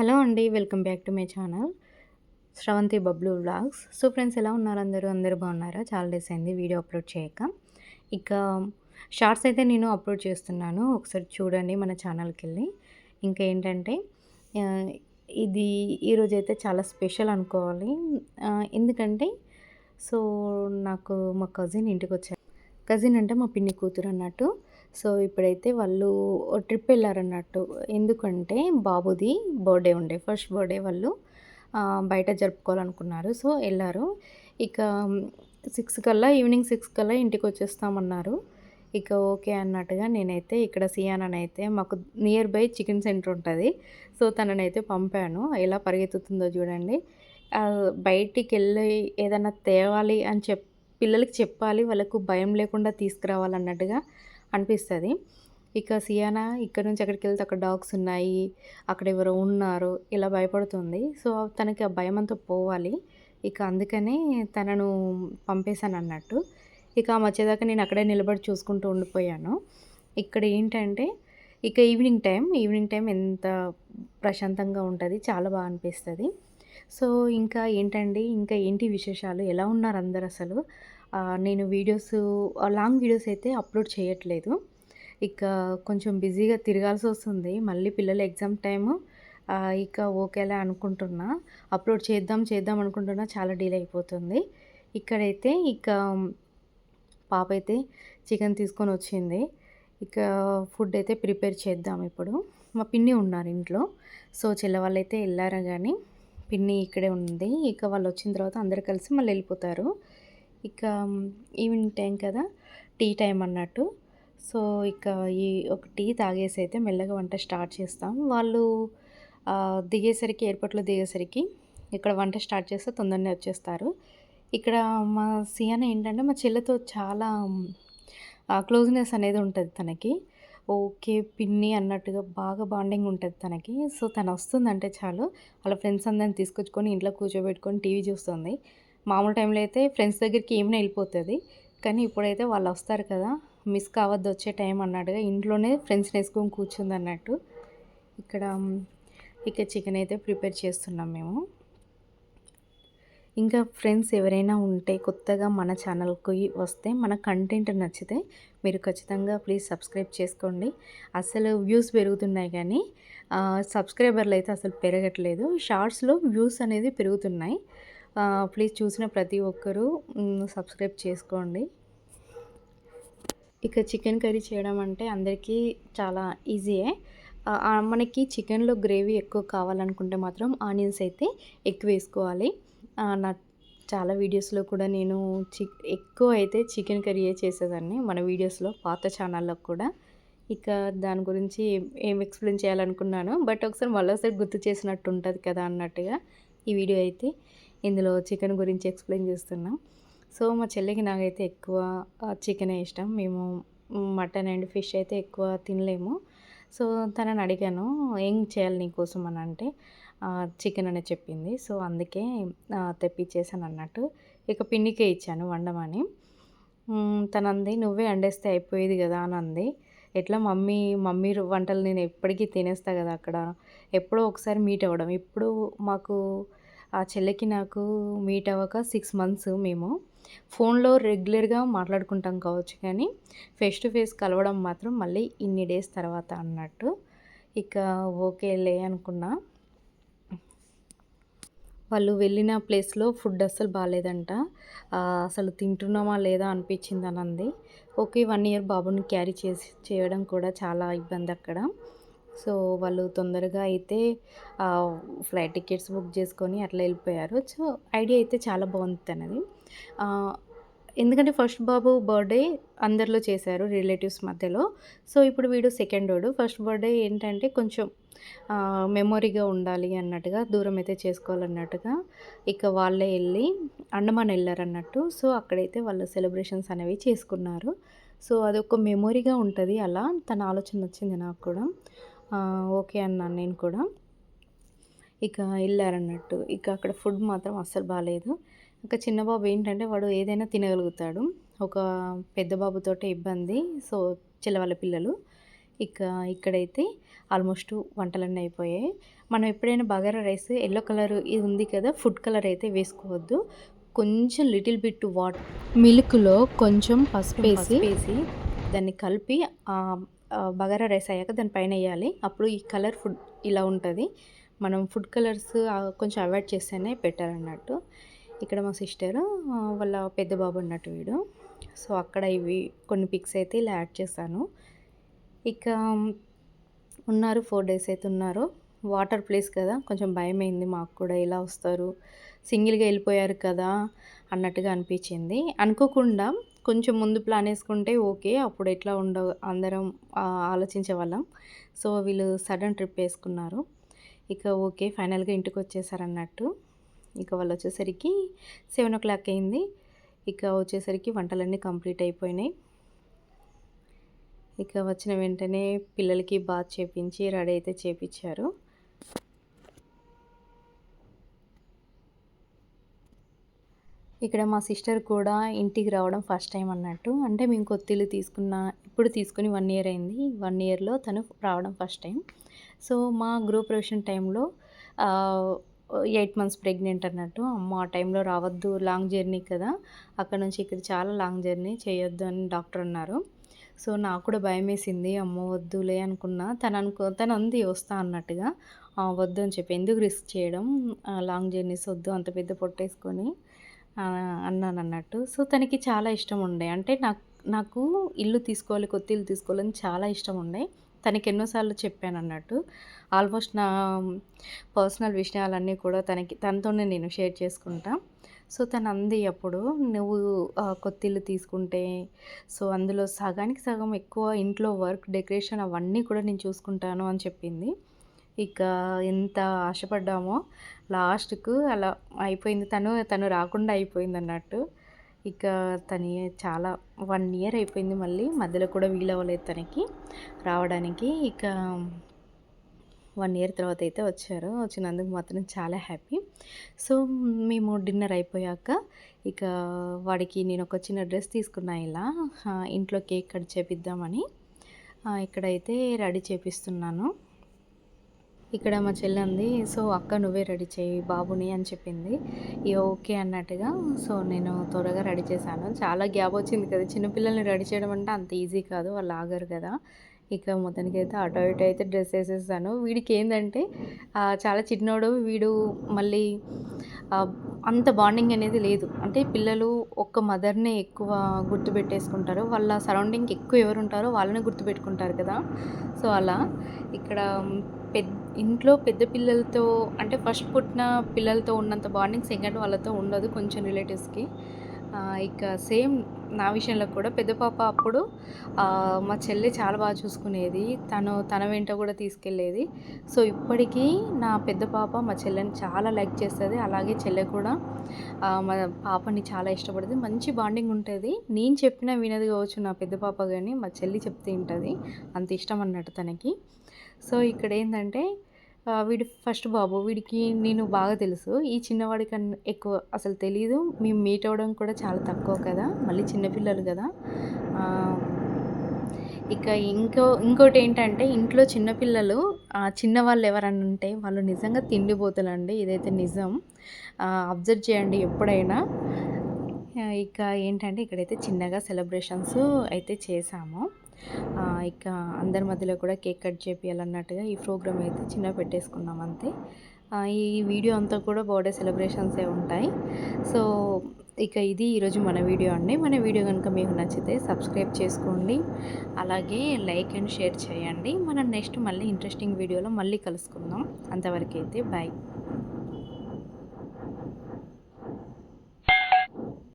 Hello అండి welcome back to my channel Sravanthi Bablu vlogs. So friends ఎలా ఉన్నారు అందరూ? అందరూ బాగున్నారా? చాలా డేస్ అయింది వీడియో అప్లోడ్ చేయక. ఇక షార్ట్స్ అయితే నేను అప్లోడ్ చేస్తున్నాను. ఒకసారి చూడండి మన ఛానల్కి వెళ్ళి. ఇంకా ఏంటంటే ఇది ఈరోజు అయితే చాలా స్పెషల్ అనుకోవాలి. ఎందుకంటే సో నాకు మా కజిన్ ఇంటికి వచ్చారు. కజిన్ అంటే మా పిన్ని కూతురు అన్నట్టు. సో ఇప్పుడైతే వాళ్ళు ట్రిప్ వెళ్ళారన్నట్టు. ఎందుకంటే బాబుది బర్త్డే ఉండే ఫస్ట్ బర్త్డే వాళ్ళు బయట జరుపుకోవాలనుకున్నారు. సో వెళ్ళారు. ఇక సిక్స్ కల్లా ఈవినింగ్ సిక్స్ కల్లా ఇంటికి వచ్చేస్తామన్నారు. ఇక ఓకే అన్నట్టుగా నేనైతే ఇక్కడ సియానని అయితే మాకు నియర్ బై చికెన్ సెంటర్ ఉంటుంది. సో తననైతే పంపాను. ఎలా పరిగెత్తుతుందో చూడండి. బయటికి వెళ్ళి ఏదైనా తేవాలి అని చెప్పి పిల్లలకి చెప్పాలి వాళ్ళకు భయం లేకుండా తీసుకురావాలన్నట్టుగా అనిపిస్తుంది. ఇక సియానా ఇక్కడ నుంచి అక్కడికి వెళ్తే అక్కడ డాగ్స్ ఉన్నాయి అక్కడ ఎవరో ఉన్నారు ఇలా భయపడుతుంది. సో తనకి ఆ భయం అంతా పోవాలి. ఇక అందుకనే తనను పంపేశాను అన్నట్టు ఇక ఆ వచ్చేదాకా నేను అక్కడే నిలబడి చూసుకుంటూ ఉండిపోయాను. ఇక్కడ ఏంటంటే ఇక ఈవినింగ్ టైం ఈవినింగ్ టైం ఎంత ప్రశాంతంగా ఉంటుంది చాలా బాగా అనిపిస్తుంది. సో ఇంకా ఏంటండి? ఇంకా ఏంటి విశేషాలు? ఎలా ఉన్నారు అందరు అసలు? నేను వీడియోస్ లాంగ్ వీడియోస్ అయితే అప్లోడ్ చేయట్లేదు. ఇక కొంచెం బిజీగా తిరగాల్సి వస్తుంది. మళ్ళీ పిల్లల ఎగ్జామ్ టైము. ఇక ఓకేలా అనుకుంటున్నా. అప్లోడ్ చేద్దాం చేద్దాం అనుకుంటున్నా చాలా డీల్ అయిపోతుంది. ఇక్కడైతే ఇక పాప అయితే చికెన్ తీసుకొని వచ్చింది. ఇక ఫుడ్ అయితే ప్రిపేర్ చేద్దాం ఇప్పుడు. మా పిన్ని ఉన్నారు ఇంట్లో. సో చెల్లవాళ్ళు అయితే వెళ్ళారు కానీ పిన్ని ఇక్కడే ఉంది. ఇక వాళ్ళు వచ్చిన తర్వాత అందరు కలిసి మళ్ళీ వెళ్ళిపోతారు. ఇక ఈవినింగ్ టైం కదా టీ టైం అన్నట్టు. సో ఇక ఈ ఒక టీ తాగేసి అయితే మెల్లగా వంట స్టార్ట్ చేస్తాం. వాళ్ళు దిగేసరికి ఎయిర్పోర్ట్లో దిగేసరికి ఇక్కడ వంట స్టార్ట్ చేస్తే తొందరనే వచ్చేస్తారు. ఇక్కడ మా సియాన ఏంటంటే మా చెల్లెతో చాలా క్లోజ్నెస్ అనేది ఉంటుంది తనకి. ఓకే పిన్ని అన్నట్టుగా బాగా బాండింగ్ ఉంటుంది తనకి. సో తను వస్తుందంటే చాలు. వాళ్ళ ఫ్రెండ్స్ అందరిని తీసుకొచ్చుకొని ఇంట్లో కూర్చోబెట్టుకొని టీవీ చూస్తుంది. మామూలు టైంలో అయితే ఫ్రెండ్స్ దగ్గరికి ఏమైనా వెళ్ళిపోతుంది. కానీ ఇప్పుడైతే వాళ్ళు వస్తారు కదా మిస్ కావద్దు వచ్చే టైం అన్నట్టుగా ఇంట్లోనే ఫ్రెండ్స్ని వేసుకొని కూర్చుంది అన్నట్టు ఇక్కడ ఇక చికెన్ అయితే ప్రిపేర్ చేస్తున్నాం మేము. ఇంకా ఫ్రెండ్స్ ఎవరైనా ఉంటే కొత్తగా మన ఛానల్కి వస్తే మన కంటెంట్ నచ్చితే మీరు ఖచ్చితంగా ప్లీజ్ సబ్స్క్రైబ్ చేసుకోండి. అసలు వ్యూస్ పెరుగుతున్నాయి కానీ సబ్స్క్రైబర్లు అయితే అసలు పెరగట్లేదు. షార్ట్స్లో వ్యూస్ అనేది పెరుగుతున్నాయి. ప్లీజ్ చూసిన ప్రతి ఒక్కరూ సబ్స్క్రైబ్ చేసుకోండి. ఇక చికెన్ కర్రీ చేయడం అంటే అందరికీ చాలా ఈజీయే. మనకి చికెన్లో గ్రేవీ ఎక్కువ కావాలనుకుంటే మాత్రం ఆనియన్స్ అయితే ఎక్కువ వేసుకోవాలి. నా చాలా వీడియోస్లో కూడా నేను చి ఎక్కువ అయితే చికెన్ కర్రీయే చేసేదాన్ని. మన వీడియోస్లో పాత ఛానల్లో కూడా. ఇక దాని గురించి ఏం- ఏం ఎక్స్ప్లెయిన్ చేయాలనుకున్నాను బట్ ఒకసారి మళ్ళీసారి గుర్తు చేసినట్టు ఉంటుంది కదా అన్నట్టుగా ఈ వీడియో అయితే ఇందులో చికెన్ గురించి ఎక్స్ప్లెయిన్ చేస్తున్నాం. సో మా చెల్లికి నాకైతే ఎక్కువ చికెనే ఇష్టం. మేము మటన్ అండ్ ఫిష్ అయితే ఎక్కువ తినలేము. సో తనని అడిగాను ఏం చేయాలి నీకోసం అని అంటే చికెన్ అని చెప్పింది. సో అందుకే తెప్పించేసాను అన్నట్టు ఇక పిన్నికే ఇచ్చాను వండమని. తనంది తను అంది నువ్వే వండేస్తే అయిపోయేది కదా అని అంది ఎట్లా మమ్మీ మమ్మీ వంటలు నేను ఎప్పటికీ తినేస్తా కదా అక్కడ. ఎప్పుడో ఒకసారి మీట్ అవ్వడం. ఇప్పుడు మాకు ఆ చెల్లికి నాకు మీట్ అవ్వక సిక్స్ మంత్స్ మేము ఫోన్లో రెగ్యులర్గా మాట్లాడుకుంటాం కావచ్చు కానీ ఫేస్ టు ఫేస్ కలవడం మాత్రం మళ్ళీ ఇన్ని డేస్ తర్వాత అన్నట్టు. ఇక ఓకేలే అనుకున్నా. వాళ్ళు వెళ్ళిన ప్లేస్లో ఫుడ్ అస్సలు బాగాలేదంట అసలు తింటున్నామా లేదా అనిపించింది అని అంది. ఓకే వన్ ఇయర్ బాబుని క్యారీ చేసి చేయడం కూడా చాలా ఇబ్బంది అక్కడ. సో వాళ్ళు తొందరగా అయితే ఫ్లైట్ టికెట్స్ బుక్ చేసుకొని అట్లా వెళ్ళిపోయారు. సో ఐడియా అయితే చాలా బాగుంది తనది. ఎందుకంటే ఫస్ట్ బాబు బర్త్డే అందరిలో చేశారు రిలేటివ్స్ మధ్యలో. సో ఇప్పుడు వీడు సెకండ్ వాడు. ఫస్ట్ బర్త్డే ఏంటంటే కొంచెం మెమొరీగా ఉండాలి అన్నట్టుగా దూరం అయితే చేసుకోవాలన్నట్టుగా ఇక వాళ్ళే వెళ్ళి అండమాన్ వెళ్ళారన్నట్టు. సో అక్కడైతే వాళ్ళు సెలబ్రేషన్స్ అనేవి చేసుకున్నారు. సో అదొక మెమొరీగా ఉంటుంది అలా. తన ఆలోచన వచ్చింది నాకు కూడా. ఓకే అన్నాను నేను కూడా. ఇక వెళ్ళారన్నట్టు. ఇక అక్కడ ఫుడ్ మాత్రం అస్సలు బాగాలేదు ఇంకా చిన్న బాబు ఏంటంటే వాడు ఏదైనా తినగలుగుతాడు. ఒక పెద్ద బాబుతోటే ఇబ్బంది. సో చిల్లవాళ్ళ పిల్లలు. ఇక ఇక్కడైతే ఆల్మోస్ట్ వంటలన్నీ అయిపోయాయి. మనం ఎప్పుడైనా బగారా రైస్ ఎల్లో కలర్ ఇది ఉంది కదా ఫుడ్ కలర్ అయితే వేసుకోవద్దు. కొంచెం లిటిల్ బిట్ వాటర్ మిల్క్లో కొంచెం పసుపు వేసి వేసి దాన్ని కలిపి బగారా రైస్ అయ్యాక దానిపైన వేయాలి. అప్పుడు ఈ కలర్ ఫుడ్ ఇలా ఉంటుంది. మనం ఫుడ్ కలర్స్ కొంచెం అవాయిడ్ చేస్తేనే బెటర్ అన్నట్టు. ఇక్కడ మా సిస్టర్ వాళ్ళ పెద్ద బాబు అన్నట్టు వీడు. సో అక్కడ ఇవి కొన్ని పిక్స్ అయితే ఇలా యాడ్ చేశాను. ఇక ఉన్నారు ఫోర్ డేస్ అయితే ఉన్నారు. వాటర్ ప్లేస్ కదా కొంచెం భయమైంది మాకు కూడా. ఎలా వస్తారు? సింగిల్గా వెళ్ళిపోయారు కదా అన్నట్టుగా అనిపించింది. అనుకోకుండా కొంచెం ముందు ప్లాన్ వేసుకుంటే ఓకే అప్పుడు ఎట్లా ఉండవు? అందరం ఆలోచించే వాళ్ళం. సో వీళ్ళు సడన్ ట్రిప్ వేసుకున్నారు. ఇక ఓకే ఫైనల్గా ఇంటికి వచ్చేసారు అన్నట్టు ఇక వాళ్ళు వచ్చేసరికి సెవెన్ ఓ క్లాక్ అయింది. ఇక వచ్చేసరికి వంటలన్నీ కంప్లీట్ అయిపోయినాయి. ఇక వచ్చిన వెంటనే పిల్లలకి బాత్ చేపించి రెడీ అయితే చేపించారు. ఇక్కడ మా సిస్టర్ కూడా ఇంటికి రావడం ఫస్ట్ టైం అన్నట్టు. అంటే మేము కొత్తిల్లు తీసుకున్న ఇప్పుడు తీసుకుని వన్ ఇయర్ అయింది. వన్ ఇయర్లో తను రావడం ఫస్ట్ టైం. సో మా గృహప్రవేశం టైంలో ఎయిట్ మంత్స్ ప్రెగ్నెంట్ అన్నట్టు అమ్మ ఆ టైంలో రావద్దు లాంగ్ జర్నీ కదా అక్కడ నుంచి ఇక్కడ చాలా లాంగ్ జర్నీ చేయొద్దు అని డాక్టర్ అన్నారు. సో నాకు కూడా భయం వేసింది అమ్మ వద్దులే అనుకున్నా. తను అనుకో తను అంది వస్తా అన్నట్టుగా. వద్దు అని చెప్పి ఎందుకు రిస్క్ చేయడం? లాంగ్ జర్నీస్ వద్దు అంత పెద్ద పొట్టేసుకొని అన్నాను అన్నట్టు సో తనకి చాలా ఇష్టం ఉండే. అంటే నాకు నాకు ఇల్లు తీసుకోవాలి కొత్త ఇల్లు తీసుకోవాలని చాలా ఇష్టం ఉండే. తనకి ఎన్నోసార్లు చెప్పాను అన్నట్టు. ఆల్మోస్ట్ నా పర్సనల్ విషయాలన్నీ కూడా తనకి తనతోనే నేను షేర్ చేసుకుంటా. సో తను అంది అప్పుడు నువ్వు కొత్త ఇల్లు తీసుకుంటే సో అందులో సగానికి సగం ఎక్కువ ఇంట్లో వర్క్ డెకరేషన్ అవన్నీ కూడా నేను చూసుకుంటాను అని చెప్పింది. ఇక ఎంత ఆశపడ్డామో లాస్ట్కు అలా అయిపోయింది. తను తను రాకుండా అయిపోయింది అన్నట్టు. ఇక తన చాలా వన్ ఇయర్ అయిపోయింది మళ్ళీ. మధ్యలో కూడా వీలవ్వలేదు తనకి రావడానికి. ఇక వన్ ఇయర్ తర్వాత అయితే వచ్చారు. వచ్చినందుకు మాత్రం చాలా హ్యాపీ. సో మేము డిన్నర్ అయిపోయాక ఇక వాడికి నేను ఒక చిన్న డ్రెస్ తీసుకున్నా ఇలా. ఇంట్లో కేక్ కట్ చేపిద్దామని. ఇక్కడైతే రెడీ చేపిస్తున్నాను. ఇక్కడ మా చెల్లి సో అక్క నువ్వే రెడీ చేయి బాబుని అని చెప్పింది. ఓకే అన్నట్టుగా సో నేను త్వరగా రెడీ చేశాను. చాలా గ్యాప్ వచ్చింది కదా చిన్నపిల్లల్ని రెడీ చేయడం అంటే అంత ఈజీ కాదు వాళ్ళు ఆగరు కదా. ఇక మొత్తానికి అయితే అటు ఇటు అయితే డ్రెస్ వేసేసాను. వీడికి ఏంటంటే చాలా చిన్నోడు వీడు మళ్ళీ అంత బాండింగ్ అనేది లేదు. అంటే పిల్లలు ఒక్క మదర్నే ఎక్కువ గుర్తుపెట్టేసుకుంటారు. వాళ్ళ సరౌండింగ్ ఎక్కువ ఎవరు ఉంటారో వాళ్ళని గుర్తుపెట్టుకుంటారు కదా. సో అలా ఇక్కడ పెద్ద ఇంట్లో పెద్ద పిల్లలతో అంటే ఫస్ట్ పుట్టిన పిల్లలతో ఉన్నంత బాండింగ్ సెకండ్ వాళ్ళతో ఉండదు కొంచెం రిలేటివ్స్కి ఇక సేమ్ నా విషయంలో కూడా పెద్ద పాప అప్పుడు మా చెల్లె చాలా బాగా చూసుకునేది. తను తన వెంట కూడా తీసుకెళ్ళేది. సో ఇప్పటికీ నా పెద్ద పాప మా చెల్లెని చాలా లైక్ చేస్తుంది. అలాగే చెల్లె కూడా మా పాపని చాలా ఇష్టపడుతుంది మంచి బాండింగ్ ఉంటుంది. నేను చెప్పినా వినది కావచ్చు నా పెద్ద పాప కానీ మా చెల్లి చెప్తే ఉంటుంది అంత ఇష్టం అన్నట్టు తనకి. సో ఇక్కడ ఏంటంటే వీడి ఫస్ట్ బాబు వీడికి నేను బాగా తెలుసు. ఈ చిన్నవాడి కన్నా ఎక్కువ అసలు తెలీదు. మేము మీట్ అవ్వడం కూడా చాలా తక్కువ కదా. మళ్ళీ చిన్నపిల్లలు కదా. ఇక ఇంకో ఇంకోటి ఏంటంటే ఇంట్లో చిన్నపిల్లలు చిన్నవాళ్ళు ఎవరన్నా ఉంటే వాళ్ళు నిజంగా తిండిపోతులండి. ఇదైతే నిజం. అబ్జర్వ్ చేయండి ఎప్పుడైనా. ఇక ఏంటంటే ఇక్కడైతే చిన్నగా సెలబ్రేషన్స్ అయితే చేసాము. ఇక అందరి మధ్యలో కూడా కేక్ కట్ చేపియాలన్నట్టుగా ఈ ప్రోగ్రామ్ అయితే చిన్న పెట్టేసుకున్నాం అంతే. ఈ వీడియో అంతా కూడా బర్త్డే సెలబ్రేషన్సే ఉంటాయి. సో ఇక ఇది ఈరోజు మన వీడియో అండి. మన వీడియో కనుక మీకు నచ్చితే సబ్స్క్రైబ్ చేసుకోండి. అలాగే లైక్ అండ్ షేర్ చేయండి. మనం నెక్స్ట్ మళ్ళీ ఇంట్రెస్టింగ్ వీడియోలో మళ్ళీ కలుసుకుందాం. అంతవరకు అయితే బాయ్.